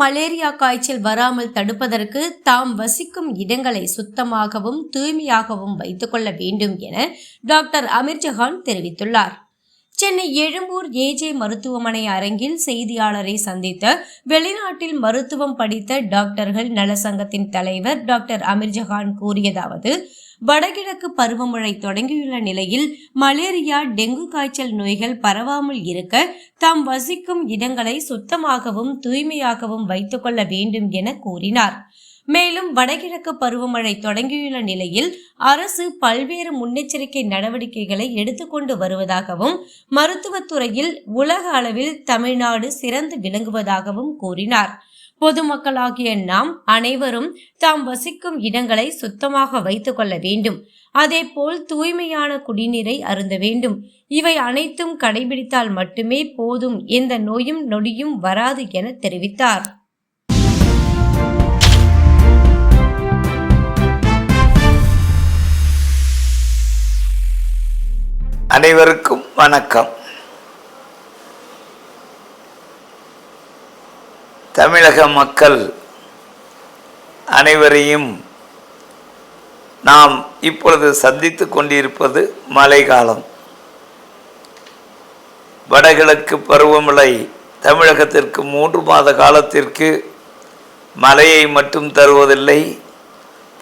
Malaria காய்ச்சல் வராமல் தடுப்பதற்கு தாம் வசிக்கும் இடங்களை சுத்தமாகவும் தூய்மையாகவும் வைத்துக்கொள்ள வேண்டும் என டாக்டர் அமீர்ஜஹான் தெரிவித்துள்ளார். சென்னை எழும்பூர் ஏஜே மருத்துவமனை அரங்கில் செய்தியாளரை சந்தித்த வெளிநாட்டில் மருத்துவம் படித்த டாக்டர்கள் நல சங்கத்தின் தலைவர் டாக்டர் அமீர்ஜஹான் கூறியதாவது வடகிழக்கு பருவமழை தொடங்கியுள்ள நிலையில் மலேரியா டெங்கு காய்ச்சல் நோய்கள் பரவாமல் இருக்க தாம் வசிக்கும் இடங்களை சுத்தமாகவும் தூய்மையாகவும் வைத்துக்கொள்ள வேண்டும் என கூறினார். மேலும் வடகிழக்கு பருவமழை தொடங்கியுள்ள நிலையில் அரசு பல்வேறு முன்னெச்சரிக்கை நடவடிக்கைகளை எடுத்துக்கொண்டு வருவதாகவும் மருத்துவத்துறையில் உலக அளவில் தமிழ்நாடு சிறந்து விளங்குவதாகவும் கூறினார். பொதுமக்களாகிய நாம் அனைவரும் தாம் வசிக்கும் இடங்களை சுத்தமாக வைத்துக் கொள்ள வேண்டும். அதேபோல் தூய்மையான குடிநீரை அருந்த வேண்டும். இவை அனைத்தும் கடைபிடித்தால் மட்டுமே போதும் எந்த நோயும் நொடியும் வராது என தெரிவித்தார். அனைவருக்கும் வணக்கம். தமிழக மக்கள் அனைவரையும் நாம் இப்பொழுது சந்தித்து கொண்டிருப்பது மழைக்காலம். வடகிழக்கு பருவமழை தமிழகத்திற்கு மூன்று மாத காலத்திற்கு மழையை மட்டும் தருவதில்லை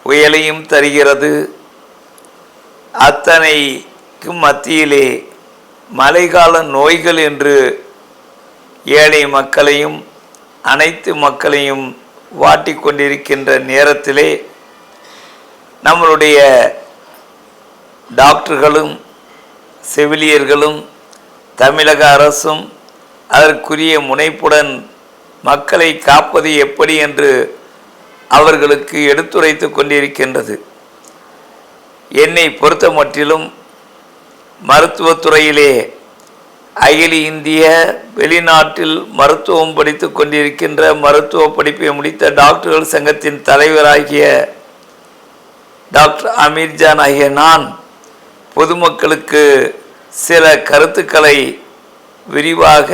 புயலையும் தருகிறது. அத்தனைக்கும் மத்தியிலே மழைக்கால நோய்கள் என்று ஏழை மக்களையும் அனைத்து மக்களையும் வாட்டி கொண்டிருக்கின்ற நேரத்திலே நம்மளுடைய டாக்டர்களும் செவிலியர்களும் தமிழக அரசும் அதற்குரிய முனைப்புடன் மக்களை காப்பது எப்படி என்று அவர்களுக்கு எடுத்துரைத்து கொண்டிருக்கின்றது. என்னை பொறுத்த மட்டிலும் மருத்துவத்துறையிலே அகில இந்திய வெளிநாட்டில் மருத்துவம் படித்து கொண்டிருக்கின்ற மருத்துவ படிப்பை முடித்த டாக்டர்கள் சங்கத்தின் தலைவராகிய டாக்டர் அமீர்ஜான் ஆகிய நான் பொதுமக்களுக்கு சில கருத்துக்களை விரிவாக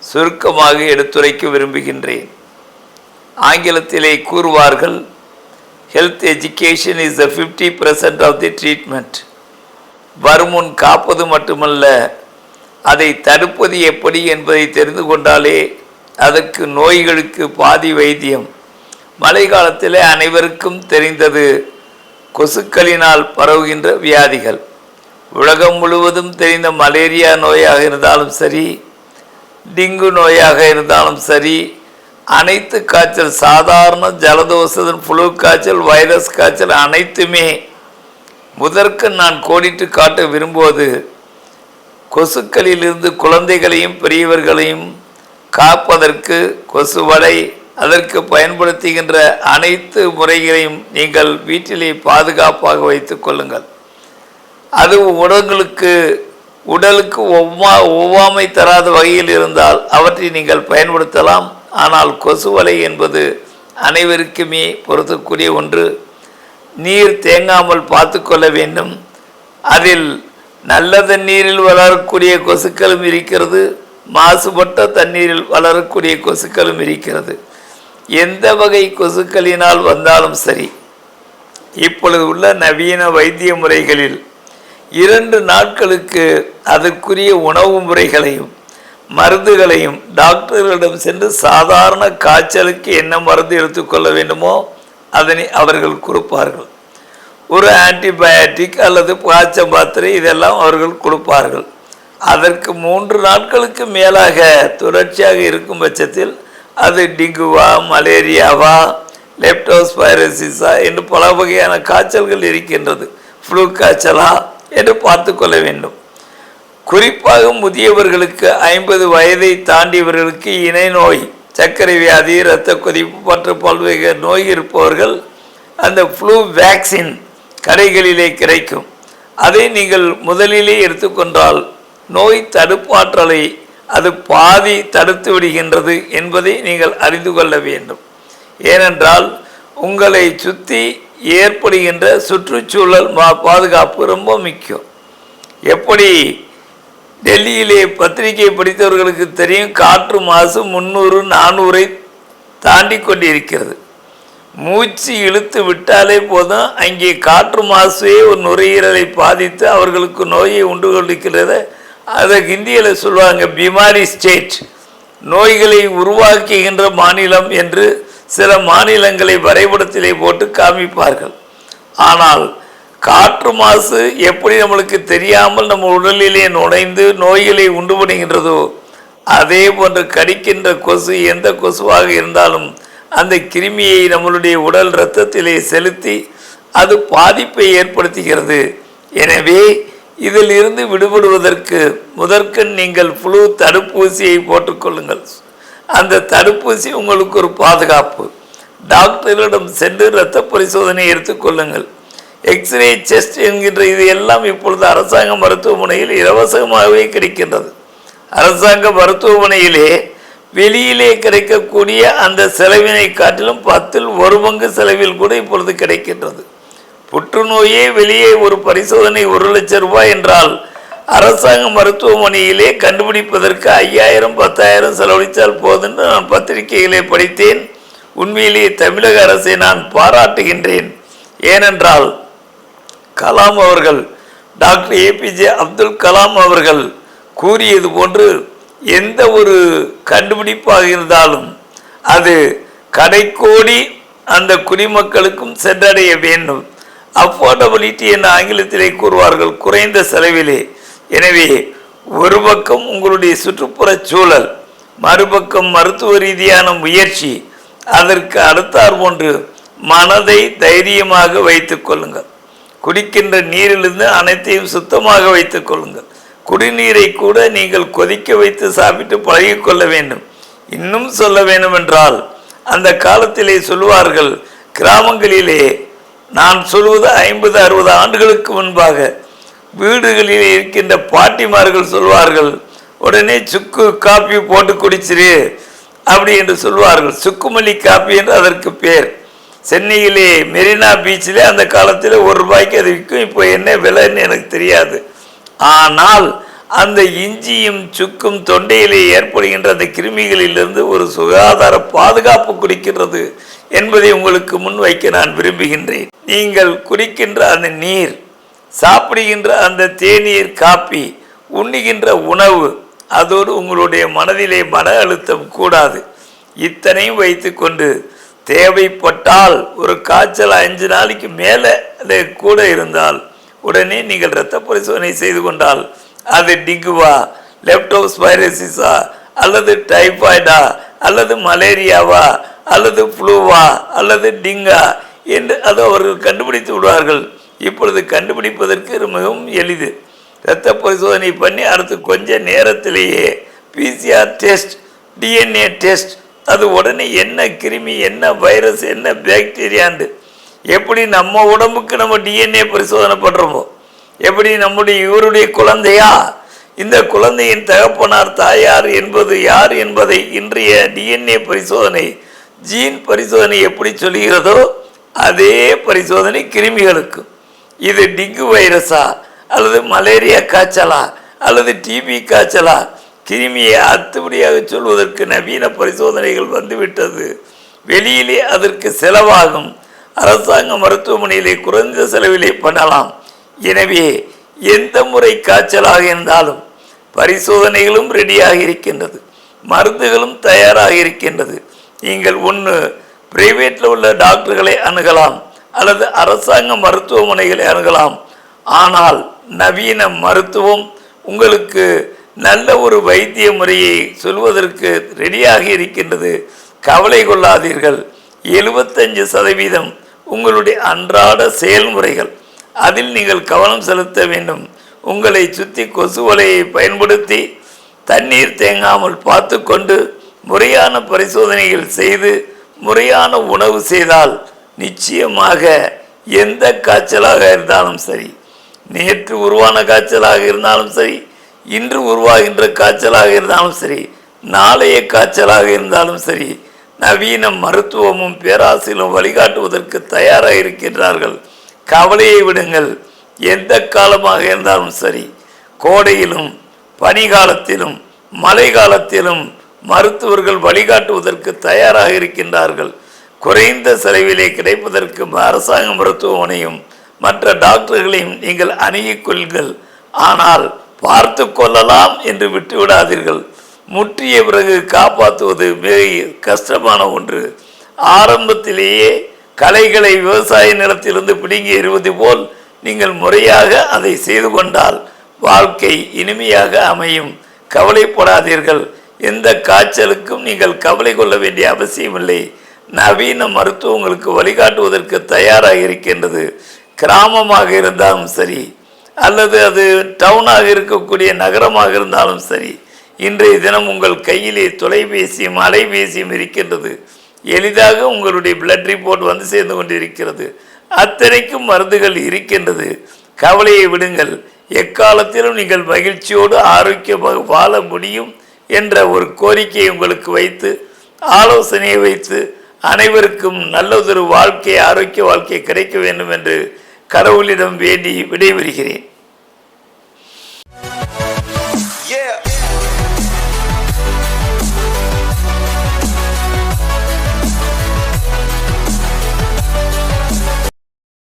சுருக்கமாக எடுத்துரைக்க விரும்புகின்றேன். ஆங்கிலத்திலே கூறுவார்கள் health education is the fifty percent of the treatment வருமுன் காப்பது மட்டுமல்ல அதை தடுப்பது எப்படி என்பதை தெரிந்து கொண்டாலே அதற்கு நோய்களுக்கு பாதி வைத்தியம். மழை காலத்தில் அனைவருக்கும் தெரிந்தது கொசுக்களினால் பரவுகின்ற வியாதிகள். உலகம் முழுவதும் தெரிந்த மலேரியா நோயாக இருந்தாலும் சரி டிங்கு நோயாக இருந்தாலும் சரி அனைத்து காய்ச்சல் சாதாரண ஜலதோஷம் புழு காய்ச்சல் வைரஸ் காய்ச்சல் அனைத்துமே முதற்கு நான் கோடிட்டு காட்ட விரும்புவது கொசுக்களிலிருந்து குழந்தைகளையும் பெரியவர்களையும் காப்பதற்கு கொசுவலை அதற்கு பயன்படுத்துகின்ற அனைத்து முறைகளையும் நீங்கள் வீட்டிலே பாதுகாப்பாக வைத்துக் கொள்ளுங்கள். அது உடங்களுக்கு உடலுக்கு ஒவ்வா ஒவ்வாமை தராத வகையில் இருந்தால் அவற்றை நீங்கள் பயன்படுத்தலாம். ஆனால் கொசு வலை என்பது அனைவருக்குமே பொருத்தக்கூடிய ஒன்று. நீர் தேங்காமல் பார்த்து கொள்ள வேண்டும். அதில் நல்ல தண்ணீரில் வளரக்கூடிய கொசுக்களும் இருக்கிறது. மாசுபட்ட தண்ணீரில் வளரக்கூடிய கொசுக்களும் இருக்கிறது. எந்த வகை கொசுக்களினால் வந்தாலும் சரி இப்பொழுது உள்ள நவீன வைத்திய முறைகளில் இரண்டு நாட்களுக்கு அதற்குரிய உணவு முறைகளையும் மருந்துகளையும் டாக்டர்களிடம் சென்று சாதாரண காய்ச்சலுக்கு என்ன மருந்து எடுத்துக்கொள்ள வேண்டுமோ அதனை அவர்கள் கொடுப்பார்கள். ஒரு ஆன்டிபயாட்டிக் அல்லது பாய்ச்ச மாத்திரை இதெல்லாம் அவர்கள் கொடுப்பார்கள். அதற்கு மூன்று நாட்களுக்கு மேலாக தொடர்ச்சியாக இருக்கும் பட்சத்தில் அது டிங்குவா மலேரியாவா லெப்டோஸ்பைரசிஸா என்று பல வகையான காய்ச்சல்கள் இருக்கின்றது. ஃப்ளூ காய்ச்சலா என்று பார்த்து கொள்ள வேண்டும். குறிப்பாக முதியவர்களுக்கு ஐம்பது வயதை தாண்டியவர்களுக்கு இணை நோய் சர்க்கரை வியாதி இரத்த கொதிப்பு மற்ற பல்வேறு நோய் இருப்பவர்கள் அந்த ஃப்ளூ வேக்சின் கடைகளிலே கிடைக்கும். அதை நீங்கள் முதலிலே எடுத்துக்கொண்டால் நோய் தடுப்பாற்றலை அது பாதி தடுத்து விடுகின்றது என்பதை நீங்கள் அறிந்து கொள்ள வேண்டும். ஏனென்றால் உங்களை சுற்றி ஏற்படுகின்ற சுற்றுச்சூழல் மா- பாதுகாப்பு ரொம்ப முக்கியம். எப்படி டெல்லியிலே பத்திரிகை படித்தவர்களுக்கு தெரியும் காற்று மாசு முந்நூறு நானூரை தாண்டி கொண்டிருக்கிறது. மூச்சு இழுத்து விட்டாலே போதும். அங்கே காற்று மாசுவே ஒரு நுரையீரலை பாதித்து அவர்களுக்கு நோயை உண்டு கொண்டிருக்கிறத அதை ஹிந்தியில் சொல்லுவாங்க பிமாரி ஸ்டேட் நோய்களை உருவாக்குகின்ற மாநிலம் என்று சில மாநிலங்களை வரைபடத்திலே போட்டு காமிப்பார்கள். ஆனால் காற்று மாசு எப்படி நம்மளுக்கு தெரியாமல் நம்ம உடலிலே நுழைந்து நோய்களை உண்டு பண்ணுகின்றதோ அதே போன்று கடிக்கின்ற கொசு எந்த கொசுவாக இருந்தாலும் அந்த கிருமியை நம்மளுடைய உடல் இரத்தத்திலே செலுத்தி அது பாதிப்பை ஏற்படுத்துகிறது. எனவே இதில் இருந்து விடுபடுவதற்கு முதற்கண் நீங்கள் புழு தடுப்பூசியை போட்டுக்கொள்ளுங்கள். அந்த தடுப்பூசி உங்களுக்கு ஒரு பாதுகாப்பு. டாக்டர்களிடம் சென்று இரத்த பரிசோதனை எடுத்துக்கொள்ளுங்கள் எக்ஸ்ரே செஸ்ட் என்கின்ற இது எல்லாம் இப்பொழுது அரசாங்க மருத்துவமனையில் இலவசமாகவே கிடைக்கின்றது. அரசாங்க மருத்துவமனையிலே வெளியிலே கிடைக்கக்கூடிய அந்த செலவினை காட்டிலும் பத்தில் ஒரு பங்கு செலவில் கூட இப்பொழுது கிடைக்கின்றது. புற்றுநோயே வெளியே ஒரு பரிசோதனை ஒரு லட்சம் ரூபாய் என்றால் அரசாங்க மருத்துவமனையிலே கண்டுபிடிப்பதற்கு ஐயாயிரம் பத்தாயிரம் செலவழித்தால் போதுன்னு நான் பத்திரிகையிலே படித்தேன். உண்மையிலேயே தமிழக அரசை நான் பாராட்டுகின்றேன். ஏனென்றால் கலாம் அவர்கள் டாக்டர் ஏபிஜே அப்துல் கலாம் அவர்கள் கூறியது போன்று எந்த ஒரு கண்டுபிடிப்பாக இருந்தாலும் அது கடைக்கோடி அந்த குடிமக்களுக்கும் சென்றடைய வேண்டும். அஃபோர்டபிலிட்டி என்ற ஆங்கிலத்திலே கூறுவார்கள் குறைந்த செலவிலே. எனவே ஒரு பக்கம் உங்களுடைய சுற்றுப்புறச் சூழல் மறுபக்கம் மருத்துவ ரீதியான முயற்சி அதற்கு அடுத்தார் போன்று மனதை தைரியமாக வைத்துக் கொள்ளுங்கள். குடிக்கின்ற நீரிலிருந்து அனைத்தையும் சுத்தமாக வைத்துக் கொள்ளுங்கள். குடிநீரை கூட நீங்கள் கொதிக்க வைத்து சாப்பிட்டு பழகிக்கொள்ள வேண்டும். இன்னும் சொல்ல வேண்டுமென்றால் அந்த காலத்திலே சொல்வார்கள் கிராமங்களிலே நான் சொல்வது ஐம்பது அறுபது ஆண்டுகளுக்கு முன்பாக வீடுகளில் இருக்கின்ற பாட்டிமார்கள் சொல்வார்கள் உடனே சுக்கு காப்பி போட்டு குடிச்சிரு அப்படி என்று சொல்வார்கள். சுக்குமல்லி காப்பி என்று அதற்கு பேர். சென்னையிலே மெரினா பீச்சிலே அந்த காலத்தில் ஒரு ரூபாய்க்கு அது விற்கும் இப்போ என்ன விலைன்னு எனக்கு தெரியாது. ஆனால் அந்த இஞ்சியும் சுக்கும் தொண்டையிலே ஏற்படுகின்ற அந்த கிருமிகளிலிருந்து ஒரு சுகாதார பாதுகாப்பு குடிக்கின்றது என்பதை உங்களுக்கு முன்வைக்க நான் விரும்புகின்றேன். நீங்கள் குடிக்கின்ற அந்த நீர் சாப்பிடுகின்ற அந்த தேநீர் காப்பி உண்ணுகின்ற உணவு அதோடு உங்களுடைய மனதிலே மன அழுத்தம் கூடாது. இத்தனையும் வைத்துக்கொண்டு தேவைப்பட்டால் ஒரு காய்ச்சல் அஞ்சு நாளைக்கு மேலே அது கூட இருந்தால் உடனே நீங்கள் இரத்த பரிசோதனை செய்து கொண்டால் அது டிங்குவா லெப்டோஸ்பைரசிஸா அல்லது டைஃபாய்டா அல்லது மலேரியாவா அல்லது ஃப்ளூவா அல்லது டிங்கா என்று அதை அவர்கள் கண்டுபிடித்து விடுவார்கள். இப்பொழுது கண்டுபிடிப்பதற்கு மிகவும் எளிது. இரத்த பரிசோதனை பண்ணி அடுத்து கொஞ்ச நேரத்திலேயே பிசிஆர் டெஸ்ட் டிஎன்ஏ டெஸ்ட் அது உடனே என்ன கிருமி என்ன வைரஸ் என்ன பாக்டீரியாண்டு எப்படி நம்ம உடம்புக்கு நம்ம டிஎன்ஏ பரிசோதனை பண்ணுறோமோ எப்படி நம்முடைய இவருடைய குழந்தையா? இந்த குழந்தையின் தகப்பனார் தாயார் என்பது யார் என்பதை இன்றைய டிஎன்ஏ பரிசோதனை ஜீன் பரிசோதனை எப்படி சொல்கிறதோ அதே பரிசோதனை கிருமிகளுக்கும் இது டிங்கு வைரஸா? அல்லது மலேரியா காய்ச்சலா? அல்லது டிபி காய்ச்சலா? கிருமியை அத்துபடியாக சொல்வதற்கு நவீன பரிசோதனைகள் வந்துவிட்டது. வெளியிலே அதற்கு செலவாகும். அரசாங்க மருத்துவமனையிலே குறைந்த செலவிலே பண்ணலாம். எனவே எந்த முறை காய்ச்சலாக இருந்தாலும் பரிசோதனைகளும் ரெடியாக இருக்கின்றது. மருந்துகளும் தயாராக இருக்கின்றது. நீங்கள் ஒன்று பிரைவேட்டில் உள்ள டாக்டர்களை அணுகலாம் அல்லது அரசாங்க மருத்துவமனைகளை அணுகலாம். ஆனால் நவீன மருத்துவம் உங்களுக்கு நல்ல ஒரு வைத்திய முறையை சொல்வதற்கு ரெடியாக இருக்கின்றது. கவலை கொள்ளாதீர்கள். எழுபத்தஞ்சு சதவீதம் உங்களுடைய அன்றாட செயல்முறைகள். அதில் நீங்கள் கவனம் செலுத்த வேண்டும். உங்களை சுற்றி கொசு வலையை பயன்படுத்தி தண்ணீர் தேங்காமல் பார்த்து கொண்டு முறையான பரிசோதனைகள் செய்து முறையான உணவு செய்தால் நிச்சயமாக எந்த காய்ச்சலாக இருந்தாலும் சரி நேற்று உருவான காய்ச்சலாக இருந்தாலும் சரி இன்று உருவாகின்ற காய்ச்சலாக இருந்தாலும் சரி நாளைய காய்ச்சலாக இருந்தாலும் சரி நவீன மருத்துவமும் பேராசிலும் வழிகாட்டுவதற்கு தயாராக இருக்கின்றார்கள். கவலையை விடுங்கள். எந்த காலமாக இருந்தாலும் சரி கோடையிலும் பனிகாலத்திலும் மழை காலத்திலும் மருத்துவர்கள் வழிகாட்டுவதற்கு தயாராக இருக்கின்றார்கள். குறைந்த செலவிலே கிடைப்பதற்கு அரசாங்க மருத்துவமனையும் மற்ற டாக்டர்களையும் நீங்கள் அணுகிக் கொள்ளுங்கள். ஆனால் பார்த்து கொள்ளலாம் என்று விட்டுவிடாதீர்கள். முற்றிய பிறகு காப்பாற்றுவது மிக கஷ்டமான ஒன்று. ஆரம்பத்திலேயே களைகளை விவசாய நிலத்திலிருந்து பிடுங்கி எறிவது போல் நீங்கள் முறையாக அதை செய்து கொண்டால் வாழ்க்கை இனிமையாக அமையும். கவலைப்படாதீர்கள். எந்த காய்ச்சலுக்கும் நீங்கள் கவலை கொள்ள வேண்டிய அவசியமில்லை. நவீன மருத்துவம் உங்களுக்கு வழிகாட்டுவதற்கு தயாராக இருக்கின்றது. கிராமமாக இருந்தாலும் சரி அல்லது அது டவுனாக இருக்கக்கூடிய நகரமாக இருந்தாலும் சரி இன்றைய தினம் உங்கள் கையிலே தொலைபேசியும் அலைபேசியும் இருக்கின்றது. எளிதாக உங்களுடைய பிளட் ரிப்போர்ட் வந்து சேர்ந்து கொண்டிருக்கிறது. அத்தனைக்கும் மருந்துகள் இருக்கின்றது. கவலையை விடுங்கள். எக்காலத்திலும் நீங்கள் மகிழ்ச்சியோடு ஆரோக்கியமாக வாழ முடியும் என்ற ஒரு கோரிக்கையை உங்களுக்கு வைத்து ஆலோசனையை வைத்து அனைவருக்கும் நல்லதொரு வாழ்க்கை ஆரோக்கிய வாழ்க்கை கிடைக்க வேண்டும் என்று கடவுளிடம் வேண்டி விடைபெறுகிறேன்.